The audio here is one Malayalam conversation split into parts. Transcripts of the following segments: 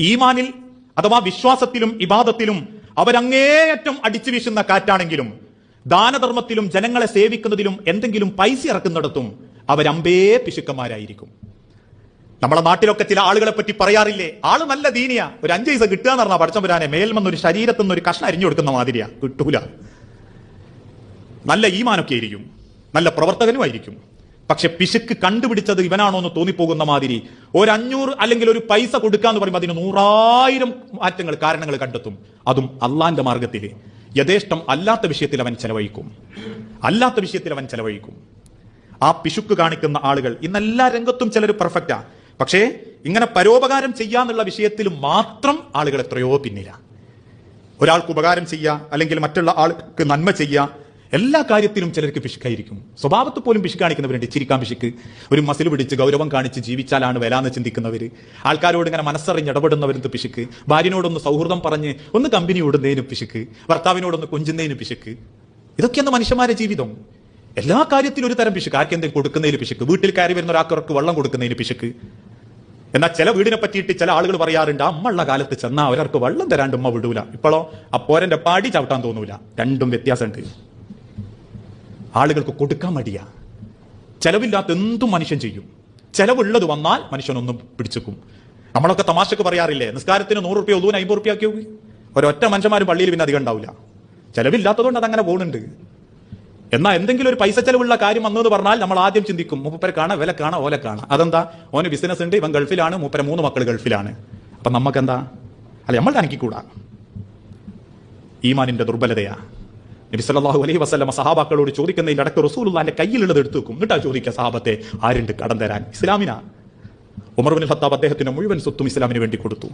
ഈമാനിൽ അഥവാ വിശ്വാസത്തിലും ഇബാദത്തിലും അവരങ്ങേയറ്റം അടിച്ചു വീശുന്ന കാറ്റാണെങ്കിലും ദാനധർമ്മത്തിലും ജനങ്ങളെ സേവിക്കുന്നതിലും എന്തെങ്കിലും പൈസ ഇറക്കുന്നിടത്തും അവരമ്പേ പിശുക്കന്മാരായിരിക്കും. നമ്മളെ നാട്ടിലൊക്കെ ചില ആളുകളെ പറ്റി പറയാറില്ലേ? ആൾ നല്ല ദീനിയ. ഒരു അഞ്ച് പൈസ കിട്ടുക എന്ന് പറഞ്ഞാൽ പഠിച്ചവരാനെ മേൽമെന്ന് ഒരു ശരീരത്തിൽ നിന്ന് ഒരു കഷ്ണം അരിഞ്ഞു കൊടുക്കുന്ന മാതിരിയാ. കിട്ടൂല. നല്ല ഈമാനൊക്കെ ആയിരിക്കും. നല്ല പ്രവർത്തകനും ആയിരിക്കും. പക്ഷെ പിശുക്ക് കണ്ടുപിടിച്ചത് ഇവനാണോ എന്ന് തോന്നിപ്പോകുന്ന മാതിരി ഒരു അഞ്ഞൂറ് അല്ലെങ്കിൽ ഒരു പൈസ കൊടുക്കാന്ന് പറയുമ്പോൾ അതിന് നൂറായിരം മാറ്റങ്ങൾ കാരണങ്ങൾ കണ്ടെത്തും. അതും അള്ളാന്റെ മാർഗത്തിൽ യഥേഷ്ടം അല്ലാത്ത വിഷയത്തിൽ അവൻ ചെലവഴിക്കും. അല്ലാത്ത വിഷയത്തിൽ അവൻ ചെലവഴിക്കും. ആ പിശുക്ക് കാണിക്കുന്ന ആളുകൾ ഇന്നെല്ലാ രംഗത്തും ചിലർ പെർഫെക്റ്റാ പക്ഷേ ഇങ്ങനെ പരോപകാരം ചെയ്യാന്നുള്ള വിഷയത്തിൽ മാത്രം ആളുകൾ എത്രയോ പിന്നില്ല ഒരാൾക്ക് ഉപകാരം ചെയ്യുക അല്ലെങ്കിൽ മറ്റുള്ള ആൾക്ക് നന്മ ചെയ്യുക എല്ലാ കാര്യത്തിലും ചിലർക്ക് പിശുക്കായിരിക്കും. സ്വഭാവത്തിൽ പോലും പിശു കാണിക്കുന്നവരുണ്ട്. ചിരിക്കാൻ പിശുക്ക്. ഒരു മസിൽ പിടിച്ച് ഗൗരവം കാണിച്ച് ജീവിച്ചാലാണ് വിലാന്ന് ചിന്തിക്കുന്നവർ ആൾക്കാരോട് ഇങ്ങനെ മനസ്സറിഞ്ഞ് ഇടപെടുന്നവരുന്ന് പിശുക്ക്. ഭാര്യനോടൊന്ന് സൗഹൃദം പറഞ്ഞ് ഒന്ന് കമ്പനി ഓടുന്നതിന് പിശുക്ക്. ഭർത്താവിനോടൊന്ന് കൊഞ്ചുന്നതിന് പിശുക്ക്. ഇതൊക്കെയാണ് മനുഷ്യന്മാരെ ജീവിതം. എല്ലാ കാര്യത്തിലും ഒരു തരം പിശുക്ക്. ആർക്കെന്തെങ്കിലും കൊടുക്കുന്നതിന് പിശുക്ക്. വീട്ടിൽ കയറി വരുന്ന ഒരാൾക്ക് വെള്ളം കൊടുക്കുന്നതിന് പിശുക്ക്. എന്നാൽ ചില വീടിനെ പറ്റിയിട്ട് ചില ആളുകൾ പറയാറുണ്ട് അമ്മയുള്ള കാലത്ത് ചെന്നാൽ അവരവർക്ക് വെള്ളം തരാണ്ട് ഉമ്മ വിടൂല. ഇപ്പോഴോ അപ്പോരന്റെ പാടി ചവിട്ടാൻ തോന്നൂല. രണ്ടും വ്യത്യാസമുണ്ട്. ആളുകൾക്ക് കൊടുക്കാൻ മടിയാ. ചെലവില്ലാത്ത എന്തും മനുഷ്യൻ ചെയ്യും? ചെലവുള്ളത് വന്നാൽ മനുഷ്യനൊന്നും പിടിച്ചേക്കും. നമ്മളൊക്കെ തമാശക്ക് പറയാറില്ലേ നിസ്കാരത്തിന് നൂറ് റുപ്യ ഒതുവിന് അമ്പത് റുപ്യ ആക്കിയോ ഒരൊറ്റ മനുഷ്യന്മാരും പള്ളിയിൽ പിന്നെ അധികം ഉണ്ടാവില്ല. ചെലവില്ലാത്തതുകൊണ്ട് അതങ്ങനെ പോകുന്നുണ്ട് എന്നാൽ എന്തെങ്കിലും ഒരു പൈസ ചെലവുള്ള കാര്യം വന്നത് പറഞ്ഞാൽ നമ്മൾ ആദ്യം ചിന്തിക്കും മൂപ്പരെ കാണാം വില കാണാം ഓല കാണാം. അതെന്താ? ഓന് ബിസിനസ് ഉണ്ട് ഇവൻ ഗൾഫിലാണ് മൂപ്പരെ മൂന്ന് മക്കൾ ഗൾഫിലാണ്. അപ്പൊ നമുക്കെന്താ അല്ല നമ്മൾ തനിക്കൂടാ ഈമാനിന്റെ ദുർബലതയാ. നബി സല്ലല്ലാഹു അലൈഹി വസല്ലമ സഹാബാക്കളോട് ചോദിക്കുന്നതിൽ അടക്കം റസൂലുള്ളാന്റെ കയ്യിലുള്ളത് എടുത്തു വെക്കും എന്നിട്ടാ ചോദിക്കുക സഹാബത്തെ ആരുണ്ട് കടം തരാൻ? ഇസ്ലാമിന? ഉമർ ബിൻ ഖത്താബ് അദ്ദേഹത്തിന് മുഴുവൻ സ്വത്തും ഇസ്ലാമിന് വേണ്ടി കൊടുത്തു.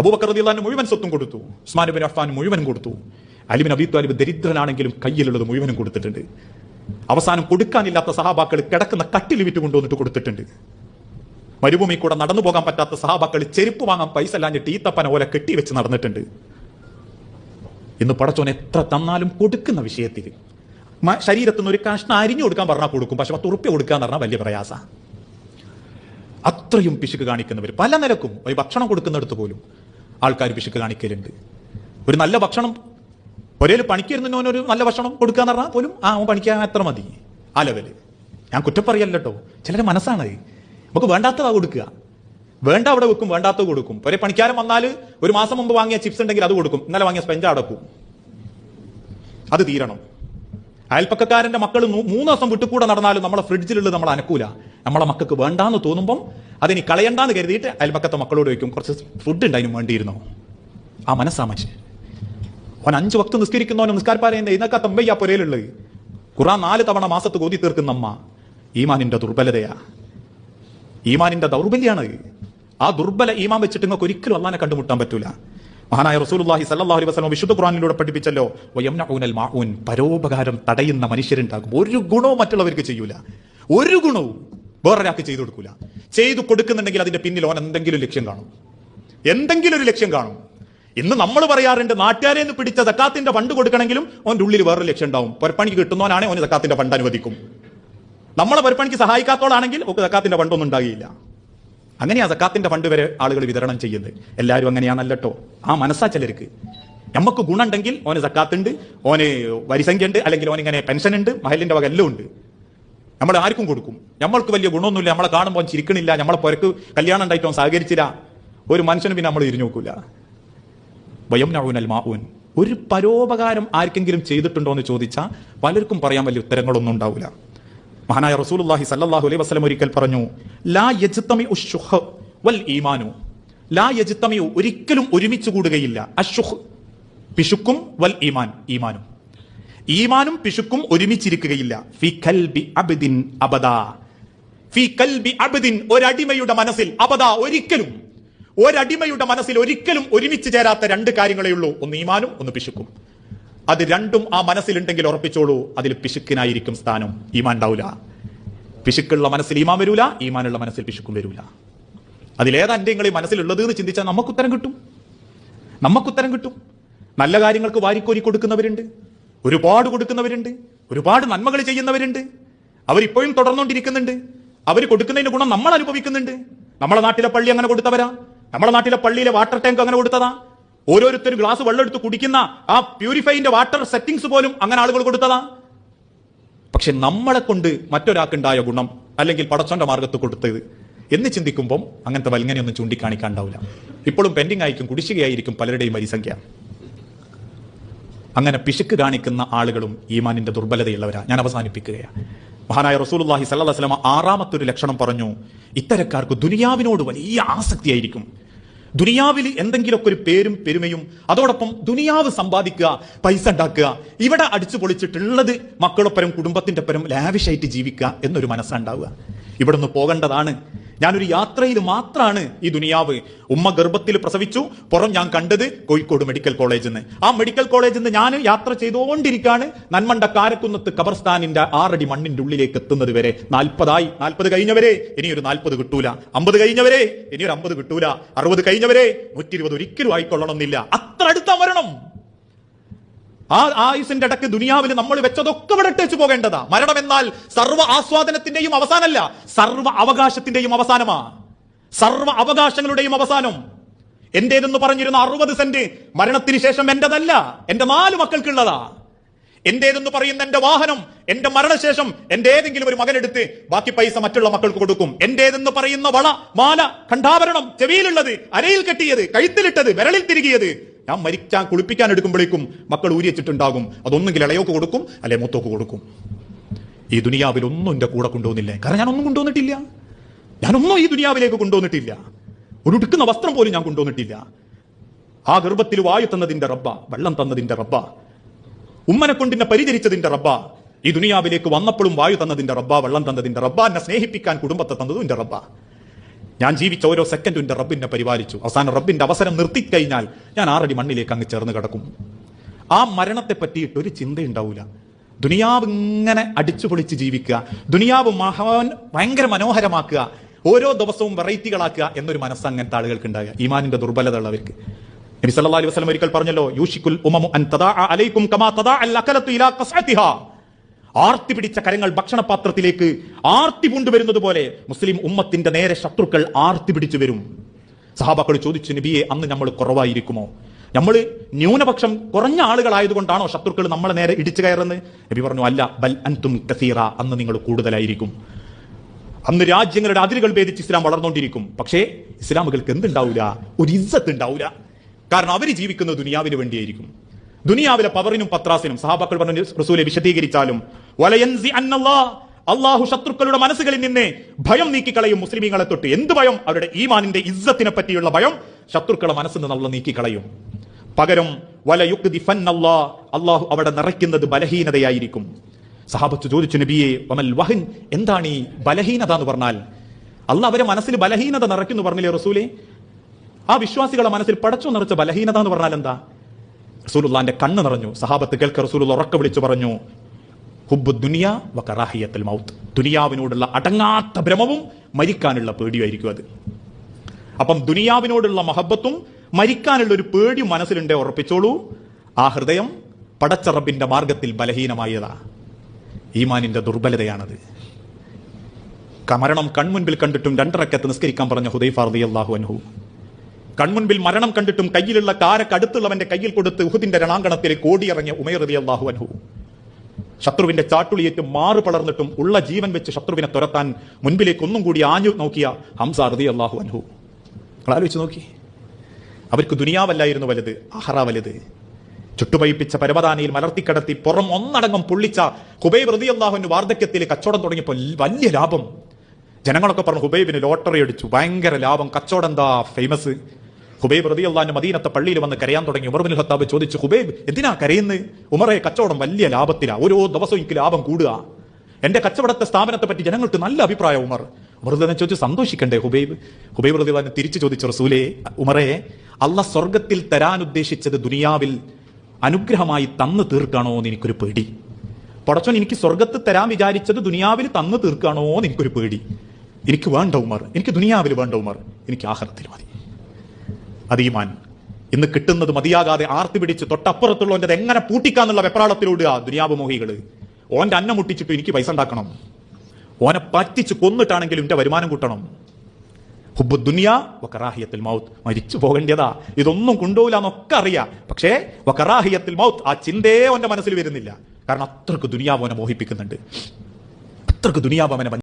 അബൂബക്കർ റളിയല്ലാഹു മുഴുവൻ സ്വത്തും കൊടുത്തു. ഉസ്മാൻ ബിൻ അഫ്ഫാൻ മുഴുവൻ കൊടുത്തു. അലിബിൻ അബി താലിബ് ദരിദ്രനാണെങ്കിലും കയ്യിലുള്ളത് മുഴുവനും കൊടുത്തിട്ടുണ്ട്. അവസാനം കൊടുക്കാനില്ലാത്ത സഹാബാക്കൾ കിടക്കുന്ന കട്ടിൽ വിറ്റ് കൊണ്ടുവന്നിട്ട് കൊടുത്തിട്ടുണ്ട്. മരുഭൂമി കൂടെ നടന്നു പോകാൻ പറ്റാത്ത സഹാബാക്കൾ ചെരുപ്പ് വാങ്ങാൻ പൈസ അല്ലാഞ്ഞിട്ട് ഈത്തപ്പന പോലെ കെട്ടിവെച്ച് നടന്നിട്ടുണ്ട്. ഇന്ന് പടച്ചോൻ എത്ര തന്നാലും കൊടുക്കുന്ന വിഷയത്തിൽ. മ- ശരീരത്തിൽ നിന്ന് ഒരു കഷ്ണം അരിഞ്ഞു കൊടുക്കാൻ പറഞ്ഞാൽ കൊടുക്കും പക്ഷെ പത്ത് ഉറുപ്പ്യ കൊടുക്കുക എന്ന് പറഞ്ഞാൽ വലിയ പ്രയാസ. അത്രയും പിശുക്ക് കാണിക്കുന്നവർ പല നിലക്കും ഒരു ഭക്ഷണം കൊടുക്കുന്നിടത്ത് പോലും ആൾക്കാർ പിശുക്ക് കാണിക്കലുണ്ട്. ഒരു നല്ല ഭക്ഷണം ഒരേ പണിക്കിരുന്നവനൊരു നല്ല ഭക്ഷണം കൊടുക്കുക എന്ന് പറഞ്ഞാൽ പോലും ആ അവൻ പണിക്കാൻ എത്ര മതി. ആ ലെവൽ. ഞാൻ കുറ്റം പറയല്ല മനസ്സാണത് നമുക്ക് വേണ്ടാത്തതാ കൊടുക്കുക. വേണ്ട അവിടെ വെക്കും വേണ്ടാത്ത കൊടുക്കും. ഒരേ പണിക്കാരൻ വന്നാൽ ഒരു മാസം മുമ്പ് വാങ്ങിയ ചിപ്സ് ഉണ്ടെങ്കിൽ അത് കൊടുക്കും. ഇന്നലെ വാങ്ങിയ സ്പെഞ്ച് അടക്കും അത് തീരണം. അയൽപ്പക്കക്കാരന്റെ മക്കൾ മൂന്ന് ദിവസം വിട്ടുകൂടെ നടന്നാലും നമ്മളെ ഫ്രിഡ്ജിലുള്ളത് നമ്മൾ അനക്കൂല. നമ്മളെ മക്കൾക്ക് വേണ്ടാന്ന് തോന്നുമ്പം അതിനി കളയണ്ടാന്ന് കരുതിയിട്ട് അയൽപ്പക്കത്തെ മക്കളോട് വയ്ക്കും കുറച്ച് ഫുഡ് ഉണ്ട് അതിന് വേണ്ടിയിരുന്നോ? ആ മനസ്സാ മനുഷ്യൻ. അവൻ അഞ്ച് വക്ത് നിസ്കരിക്കുന്നവനും നിസ്കാരപ്പാരയുന്ന ഇന്നൊക്കെ തമ്പയ്യ പുരയിലുള്ളത്. കുറ നാല് തവണ മാസത്ത് കോതി തീർക്കുന്ന അമ്മ. ഈമാനിന്റെ ദുർബലതയാ. ഈമാനിന്റെ ദൗർബല്യാണ്. ആ ദുർബല ഈമാൻ വെച്ചിട്ട് നിങ്ങൾക്ക് ഒരിക്കലും അള്ളാനെ കണ്ടുമുട്ടാൻ പറ്റൂല. മഹാനായ റസൂലുള്ളാഹി സല്ലല്ലാഹു അലൈഹി വസല്ലം വിശുദ്ധ ഖുറാനിലൂടെ പഠിപ്പിച്ചല്ലോ പരോപകാരം തടയുന്ന മനുഷ്യരുണ്ടാകും. ഒരു ഗുണവും മറ്റുള്ളവർക്ക് ചെയ്യൂല. ഒരു ഗുണവും വേറൊരാൾക്ക് ചെയ്തു കൊടുക്കൂല. ചെയ്തു കൊടുക്കുന്നുണ്ടെങ്കിൽ അതിന്റെ പിന്നിൽ ഓൻ എന്തെങ്കിലും ലക്ഷ്യം കാണും. എന്തെങ്കിലും ഒരു ലക്ഷ്യം കാണും. ഇന്ന് നമ്മൾ പറയാറുണ്ട് നാട്ടുകാരെ നിന്ന് പിടിച്ച സക്കാത്തിന്റെ ഫണ്ട് കൊടുക്കണമെങ്കിലും ഓന്റെ ഉള്ളിൽ വേറൊരു ലക്ഷ്യം ഉണ്ടാവും. പൊരപ്പണിക്ക് കിട്ടുന്നവനാണെ ഓന് സക്കാത്തിന്റെ ഫണ്ട് അനുവദിക്കും. നമ്മളെ പൊരപ്പണിക്ക് സഹായിക്കാത്തോളാണെങ്കിൽ ഒക്കെ സക്കാത്തിന്റെ ഫണ്ടൊന്നും ഉണ്ടാകില്ല അങ്ങനെയാ സക്കാത്തിന്റെ ഫണ്ട് വരെ ആളുകൾ വിതരണം ചെയ്യുന്നത്. എല്ലാവരും അങ്ങനെയാണല്ലോ ആ മനസ്സാ ചിലർക്ക്. നമുക്ക് ഗുണമുണ്ടെങ്കിൽ ഓന് സക്കാത്തുണ്ട് ഓന് വരിസംഖ്യ ഉണ്ട് അല്ലെങ്കിൽ ഓനിങ്ങനെ പെൻഷൻ ഉണ്ട് മഹലിന്റെ വക എല്ലാം ഉണ്ട്. നമ്മൾ ആർക്കും കൊടുക്കും. നമ്മൾക്ക് വലിയ ഗുണമൊന്നുമില്ല. നമ്മളെ കാണുമ്പോൾ ചിരിക്കണില്ല. നമ്മളെ പുരക്ക് കല്യാണം ഉണ്ടായിട്ടോ സഹകരിച്ചില്ല. ഒരു മനുഷ്യന് പിന്നെ നമ്മൾ തിരിഞ്ഞു നോക്കൂല. വയം നഴുനൽ മാഊൻ. ഒരു പരോപകാരം ആർക്കെങ്കിലും ചെയ്തിട്ടുണ്ടോ എന്ന് ചോദിച്ചാൽ പലർക്കും പറയാൻ വലിയ ഉത്തരങ്ങളൊന്നും ഉണ്ടാവില്ല മഹാനായ റസൂലുള്ളാഹി സല്ലല്ലാഹു അലൈഹി വസല്ലം ഒരിക്കൽ പറഞ്ഞു ലാ യജ്തമി ഉഷ്ഷുഹ് വൽ ഈമാനു. ലാ യജ്തമി ഒരിക്കലും ഒരുമിച്ച് കൂടുകയില്ല. അഷുഹ് പിശുക്കും വൽ ഈമാൻ ഈമാനും. ഈമാനും പിശുക്കും ഒരുമിച്ചിരിക്കുകയില്ല. ഫി കൽബി അബ്ദിൻ അബദാ. ഫി കൽബി അബ്ദിൻ ഒരടിമയുടെ മനസ്സിൽ അബദാ ഒരിക്കലും ഒരടിമയുടെ മനസ്സിൽ ഒരിക്കലും ഒരുമിച്ച് ചേരാത്ത രണ്ട് കാര്യങ്ങളേ ഉള്ളൂ. ഒന്ന് ഈമാനും ഒന്ന് പിശുക്കും. അത് രണ്ടും ആ മനസ്സിലുണ്ടെങ്കിൽ ഉറപ്പിച്ചോളൂ അതിൽ പിശുക്കിനായിരിക്കും സ്ഥാനം. ഈമാൻ ഉണ്ടാവില്ല പിശുക്കുള്ള മനസ്സിൽ ഈമാൻ വരൂല ഈമാനുള്ള മനസ്സിൽ പിശുക്കും വരൂല. അതിലേതാ എന്റെ നിങ്ങളീ മനസ്സിലുള്ളത് എന്ന് ചിന്തിച്ചാൽ നമുക്കുത്തരം കിട്ടും. നമുക്കുത്തരം കിട്ടും. നല്ല കാര്യങ്ങൾക്ക് വാരിക്കോരി കൊടുക്കുന്നവരുണ്ട് ഒരുപാട് കൊടുക്കുന്നവരുണ്ട് ഒരുപാട് നന്മകൾ ചെയ്യുന്നവരുണ്ട്. അവരിപ്പോഴും തുടർന്നുകൊണ്ടിരിക്കുന്നുണ്ട്. അവർ കൊടുക്കുന്നതിന്റെ ഗുണം നമ്മൾ അനുഭവിക്കുന്നുണ്ട്. നമ്മളെ നാട്ടിലെ പള്ളി അങ്ങനെ കൊടുത്തവരാ? നമ്മളെ നാട്ടിലെ പള്ളിയിലെ വാട്ടർ ടാങ്ക് അങ്ങനെ കൊടുത്തതാ? ഓരോരുത്തരും ഗ്ലാസ് വെള്ളം എടുത്ത് കുടിക്കുന്ന ആ പ്യൂരിഫൈന്റെ വാട്ടർ സെറ്റിംഗ്സ് പോലും അങ്ങനെ ആളുകൾ കൊടുത്തതാ? പക്ഷെ നമ്മളെ കൊണ്ട് മറ്റൊരാൾക്കുണ്ടായ ഗുണം അല്ലെങ്കിൽ പടച്ചോന്റെ മാർഗത്ത് കൊടുത്തത്. എന്ന് ചിന്തിക്കുമ്പോൾ അങ്ങനത്തെ വൽങ്ങനെയൊന്നും ചൂണ്ടിക്കാണിക്കാണ്ടാവില്ല. ഇപ്പോഴും പെൻഡിങ് ആയിരിക്കും കുടിശ്ശികയായിരിക്കും പലരുടെയും വരിസംഖ്യ. അങ്ങനെ പിശുക്ക് കാണിക്കുന്ന ആളുകളും ഈമാനിന്റെ ദുർബലതയുള്ളവരാ. ഞാൻ അവസാനിപ്പിക്കുകയാണ് മഹാനായ റസൂലുള്ളാഹി സല്ലല്ലാഹു അലൈഹി വസല്ലം ആറാമത്തെ ഒരു ലക്ഷണം പറഞ്ഞു ഇത്തരക്കാർക്ക് ദുനിയാവിനോട് വലിയ ആസക്തിയായിരിക്കും. ദുനിയാവിൽ എന്തെങ്കിലുമൊക്കെ ഒരു പേരും പെരുമയും അതോടൊപ്പം ദുനിയാവ് സമ്പാദിക്കുക പൈസ ഉണ്ടാക്കുക ഇവിടെ അടിച്ചു പൊളിച്ചിട്ടുള്ളത് മക്കളൊപ്പരം കുടുംബത്തിന്റെ പരം ലാവിഷായിട്ട് ജീവിക്കുക എന്നൊരു മനസ്സുണ്ടാവുക. ഇവിടെ നിന്ന് പോകേണ്ടതാണ് ഞാനൊരു യാത്രയിൽ മാത്രമാണ് ഈ ദുനിയാവ്. ഉമ്മ ഗർഭത്തിൽ പ്രസവിച്ചു. പുറം ഞാൻ കണ്ടത് കോഴിക്കോട് മെഡിക്കൽ കോളേജിൽ നിന്ന് ആ മെഡിക്കൽ കോളേജിൽ നിന്ന് ഞാൻ യാത്ര ചെയ്തുകൊണ്ടിരിക്കുകയാണ്. നന്മണ്ട കാരക്കുന്നത്ത് കബർസ്ഥാനിന്റെ ആറടി മണ്ണിന്റെ ഉള്ളിലേക്ക് എത്തുന്നത് വരെ നാൽപ്പതായി. നാൽപ്പത് കഴിഞ്ഞവരെ ഇനി ഒരു നാൽപ്പത് കിട്ടൂല. അമ്പത് കഴിഞ്ഞവരെ ഇനി ഒരു അമ്പത് കിട്ടൂല. അറുപത് കഴിഞ്ഞവരെ നൂറ്റി ഇരുപത് ഒരിക്കലും ആയിക്കൊള്ളണമെന്നില്ല. അത്ര അടുത്ത മരണം. ആ ആയുസിന്റെ ഇടയ്ക്ക് ദുനിയാവിൽ നമ്മൾ വെച്ചതൊക്കെ ഇവിടെ പോകേണ്ടതാ. മരണം എന്നാൽ സർവ ആസ്വാദനത്തിന്റെയും അവസാനമല്ല സർവ അവകാശത്തിന്റെയും അവസാനമാ. സർവ അവകാശങ്ങളുടെയും അവസാനം. എന്റേതെന്ന് പറഞ്ഞിരുന്ന അറുപത് സെന്റ് മരണത്തിന് ശേഷം എന്റേതല്ല എന്റെ നാല് മക്കൾക്കുള്ളതാ. എന്റേതെന്ന് പറയുന്ന എന്റെ വാഹനം എന്റെ മരണശേഷം എന്റെ ഏതെങ്കിലും ഒരു മകനെടുത്ത് ബാക്കി പൈസ മറ്റുള്ള മക്കൾക്ക് കൊടുക്കും. എന്റേതെന്ന് പറയുന്ന വള മാല കണ്ഠാഭരണം ചെവിയിലുള്ളത് അരയിൽ കെട്ടിയത് കഴുത്തിലിട്ടത് വിരളിൽ തിരികിയത് ഞാൻ മരിക്കാൻ കുളിപ്പിക്കാൻ എടുക്കുമ്പോഴേക്കും മക്കൾ ഊരിയച്ചിട്ടുണ്ടാകും അതൊന്നുകിൽ ഇളയോക്ക് കൊടുക്കും അല്ലെ മൂത്തോക്ക് കൊടുക്കും. ഈ ദുനിയാവിൽ ഒന്നും എന്റെ കൂടെ കൊണ്ടുവന്നില്ലേ? കാരണം ഞാനൊന്നും കൊണ്ടുവന്നിട്ടില്ല. ഞാനൊന്നും ഈ ദുനിയാവിലേക്ക് കൊണ്ടുവന്നിട്ടില്ല. ഒരു ഉടുക്കുന്ന വസ്ത്രം പോലും ഞാൻ കൊണ്ടുവന്നിട്ടില്ല. ആ ഗർഭത്തിൽ വായു തന്നതിന്റെ റബ്ബ വെള്ളം തന്നതിന്റെ റബ്ബ ഉമ്മനെ കൊണ്ടിന്നെ പരിചരിച്ചതിന്റെ റബ്ബ ഈ ദുനിയാവിലേക്ക് വന്നപ്പോഴും വായു തന്നതിന്റെ റബ്ബ വെള്ളം തന്നതിന്റെ റബ്ബ എന്നെ സ്നേഹിപ്പിക്കാൻ കുടുംബത്തെ തന്നതും എന്റെ റബ്ബ. ഞാൻ ജീവിച്ച ഓരോ സെക്കൻഡും എന്റെ റബ്ബിനെ പരിപാലിച്ചു. അവസാനം റബ്ബിന്റെ അവസരം നിർത്തിക്കഴിഞ്ഞാൽ ഞാൻ ആറടി മണ്ണിലേക്ക് അങ്ങ് ചേർന്ന് കിടക്കും. ആ മരണത്തെ പറ്റിയിട്ട് ഒരു ചിന്തയുണ്ടാവില്ല ദുനിയാവ് ഇങ്ങനെ അടിച്ചു പൊളിച്ച് ജീവിക്കുക. ദുനിയാവ് മഹാൻ ഭയങ്കര മനോഹരമാക്കുക. ഓരോ ദിവസവും വെറൈറ്റികളാക്കുക എന്നൊരു മനസ്സ് അങ്ങനത്തെ ആളുകൾക്ക് ഉണ്ടാകുക ഈമാനിന്റെ ദുർബലത ഉള്ളവർക്ക് നബി സല്ലല്ലാഹു അലൈഹി വസല്ലം ഒരിക്കൽ പറഞ്ഞല്ലോ യൂഷിക്കുൽ ഉമമു അൻ തദാഅ അലൈക്കും കമാ തദാ അൽ അകലത്തു ഇലാ ഖസ്അതിഹാ ആർത്തി പിടിച്ച കരങ്ങൾ ഭക്ഷണപാത്രത്തിലേക്ക് ആർത്തി കൊണ്ടുവരുന്നത് പോലെ മുസ്ലിം ഉമ്മത്തിന്റെ നേരെ ശത്രുക്കൾ ആർത്തി പിടിച്ചു വരും. സഹാബാക്കൾ ചോദിച്ചു നബിയെ അന്ന് നമ്മൾ കുറവായിരിക്കുമോ? നമ്മൾ ന്യൂനപക്ഷം കുറഞ്ഞ ആളുകളായതുകൊണ്ടാണോ ശത്രുക്കൾ നമ്മളെ നേരെ ഇടിച്ചു കയറുന്നത്? നബി പറഞ്ഞു അല്ല ബൽ അൻതും കസീറ അന്ന് നിങ്ങൾ കൂടുതലായിരിക്കും. അന്ന് രാജ്യങ്ങളുടെ അതിരുകൾ ഭേദിച്ച് ഇസ്ലാം വളർന്നുകൊണ്ടിരിക്കും പക്ഷേ ഇസ്ലാമുകൾക്ക് എന്തുണ്ടാവില്ല ഒരു ഇജ്ജത്ത് ഉണ്ടാവില്ല കാരണം അവർ ജീവിക്കുന്നത് ദുനിയാവിന് വേണ്ടിയായിരിക്കും. ദുനിയാവിലെ പവറിനും പത്രാസിനും സഹാബാക്കൾ പറഞ്ഞു റസൂലെ വിശദീകരിച്ചാലും അള്ളാഹു ശത്രുക്കളുടെ മനസ്സുകളിൽ നിന്ന് ഭയം നീക്കിക്കളയും മുസ്ലിമീങ്ങളെ തൊട്ട്. എന്ത് ഭയം? അവരുടെ ഈമാനിന്റെ ഇസ്സത്തിനെ പറ്റിയുള്ള ഭയം. ശത്രുക്കളുടെ മനസ്സിൽ നിന്ന് നമ്മൾ നീക്കിക്കളയും. പകരം വലയുക്തി ഫന്നല്ലാ. അള്ളാഹു അവിടെ നിറയ്ക്കുന്നത് ബലഹീനതയായിരിക്കും. സഹാബത്ത് ചോദിച്ചു നബിയെ വമൽ വഹൻ? എന്താണ് ഈ ബലഹീനത എന്ന് പറഞ്ഞാൽ? അള്ളാഹ് അവരെ മനസ്സിൽ ബലഹീനത നിറയ്ക്കുന്നു പറഞ്ഞില്ലേ റസൂലെ? ആ വിശ്വാസികളെ മനസ്സിൽ പടച്ചു നിറച്ച ബലഹീനത എന്ന് പറഞ്ഞാൽ എന്താ? റസൂലുള്ളാന്റെ കണ്ണ് നിറഞ്ഞു. സഹാബത്ത് കേൾക്ക റസൂലുള്ള ഉറക്ക വിളിച്ചു പറഞ്ഞു ഹുബ് ദുനിയ വ കറാഹിയത്തുൽ മൗത്ത്. ദുനിയാവിനോടുള്ള അടങ്ങാത്ത ഭ്രമവും മരിക്കാനുള്ള പേടിയായിരിക്കും അത്. അപ്പം ദുനിയാവിനോടുള്ള മഹബത്തും മരിക്കാനുള്ള ഒരു പേടി മനസ്സിലുണ്ടേ ഉറപ്പിച്ചോളൂ. ആ ഹൃദയം പടച്ചറബിന്റെ മാർഗത്തിൽ ബലഹീനമായതാ. ഈമാനിന്റെ ദുർബലതയാണത്. കമരണം കൺമുൻപിൽ കണ്ടിട്ടും രണ്ടരക്കത്ത് നിസ്കരിക്കാൻ പറഞ്ഞ ഹുദൈഫ അള്ളാഹു അൻഹു. കൺമുൻപിൽ മരണം കണ്ടിട്ടും കയ്യിലുള്ള കാരക്ക് അടുത്തുള്ളവന്റെ കയ്യിൽ കൊടുത്ത് ഉഹുദിന്റെ രണാങ്കണത്തിലേക്ക് ഓടിയിറങ്ങിയ ഉമൈർ റളിയല്ലാഹു അൻഹു. ശത്രുവിന്റെ ചാട്ടുളിയേറ്റ് മാറു പളർന്നിട്ടും ഉള്ള ജീവൻ വെച്ച് ശത്രുവിനെ തുരത്താൻ മുൻപിലേക്ക് ഒന്നും കൂടി ആഞ്ഞു നോക്കിയ ഹംസ റളിയല്ലാഹു അൻഹു. നിങ്ങൾ ആലോചിച്ച് നോക്കി. അവർക്ക് ദുനിയാവല്ലായിരുന്നു വലുത് അഹറ വലുത്. ചുട്ടുപയിപ്പിച്ച പരവതാനയിൽ മലർത്തിക്കടത്തി പുറം ഒന്നടങ്കം പുള്ളിച്ച ഹുബൈബ് റളിയല്ലാഹുവിന്റെ വാർദ്ധക്യത്തിൽ കച്ചവടം തുടങ്ങിയപ്പോൾ വലിയ ലാഭം. ജനങ്ങളൊക്കെ പറഞ്ഞു ഹുബൈബിന് ലോട്ടറി അടിച്ചു. ഭയങ്കര ലാഭം. കച്ചവടം എന്താ? ഫേമസ് ഹുബൈബ് റതി അള്ളാന്റെ മദീനത്തെ പള്ളിയിൽ വന്ന് കരയാൻ തുടങ്ങി. ഉമർ ബിൻ ഖത്താബ് ചോദിച്ചു ഹുബൈബ് എന്തിനാ കരയുന്നത് ഉമറെ കച്ചവടം വലിയ ലാഭത്തിലാ. ഓരോ ദിവസവും എനിക്ക് ലാഭം കൂടുക. എന്റെ കച്ചവടത്തെ സ്ഥാപനത്തെ പറ്റി ജനങ്ങൾക്ക് നല്ല അഭിപ്രായം ഉമർ. ഉമർ തന്നെ ചോദിച്ചു സന്തോഷിക്കണ്ടേ ഹുബൈബ്? ഹുബൈബ് റതി അള്ളാഹിനെ തിരിച്ചു ചോദിച്ചു റസൂലേ ഉമറെ അല്ല സ്വർഗത്തിൽ തരാൻ ഉദ്ദേശിച്ചത് ദുനിയാവിൽ അനുഗ്രഹമായി തന്നു തീർക്കണോ എന്ന് എനിക്കൊരു പേടി. പടച്ചോൻ എനിക്ക് സ്വർഗത്ത് തരാൻ വിചാരിച്ചത് ദുനിയാവിൽ തന്നു തീർക്കണോ എന്ന് എനിക്കൊരു പേടി. എനിക്ക് വേണ്ട ഉമർ. എനിക്ക് ദുനിയാവിൽ വേണ്ട ഉമർ. എനിക്ക് ആഹ്റത്തിൽ മതി. അതീമാൻ ഇന്ന് കിട്ടുന്നത് മതിയാകാതെ ആർത്തി പിടിച്ച് തൊട്ടപ്പുറത്തുള്ളവന്റെ എങ്ങനെ പൂട്ടിക്കാന്നുള്ള വെപ്രാളത്തിലൂടുക മോഹികൾ? ഓന്റെ അന്നം മുട്ടിച്ചിട്ട് എനിക്ക് പൈസ ഉണ്ടാക്കണം. ഓനെ പറ്റിച്ച് കൊന്നിട്ടാണെങ്കിലും എന്റെ വരുമാനം കൂട്ടണം. ഹുബു ദുനിയ വക്കറാഹിയത്തിൽ മൗത്ത്. മരിച്ചു പോകേണ്ടതാ. ഇതൊന്നും കൊണ്ടുപോകില്ല എന്നൊക്കെ അറിയാം. പക്ഷേ വക്കറാഹിയത്തിൽ മൗത്ത് ആ ചിന്തയെ ഓന്റെ മനസ്സിൽ വരുന്നില്ല. കാരണം അത്രയ്ക്ക് ദുനിയാവ് അവനെ മോഹിപ്പിക്കുന്നുണ്ട്. അത്രയ്ക്ക് ദുനിയാവ് അവനെ